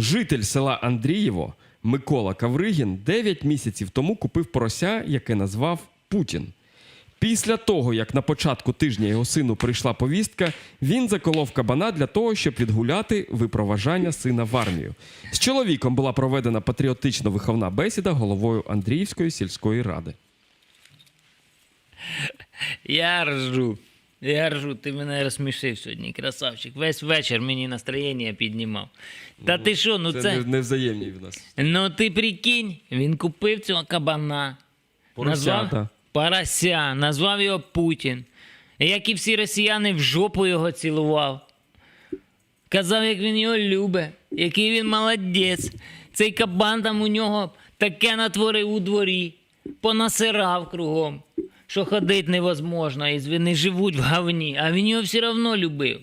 Житель села Андрієво Микола Кавригін 9 місяців тому купив порося, яке назвав Путін. Після того, як на початку тижня його сину прийшла повістка, він заколов кабана для того, щоб відгуляти випроважання сина в армію. З чоловіком була проведена патріотично виховна бесіда головою Андріївської сільської ради. Я ржу. Я ржу, ти мене розсмішив сьогодні, красавчик. Весь вечір мені настроєння піднімав. Та ти що, ну це. не, невзаємні в нас. Ну ти прикинь, він купив цього кабана. Назвав Порося, назвав його Путін. Як і всі росіяни в жопу його цілував. Казав, як він його любить, який він молодець. Цей кабан там у нього таке натворив у дворі, понасирав кругом, що ходити невозможно, і вони живуть в говні, а він його все одно любив.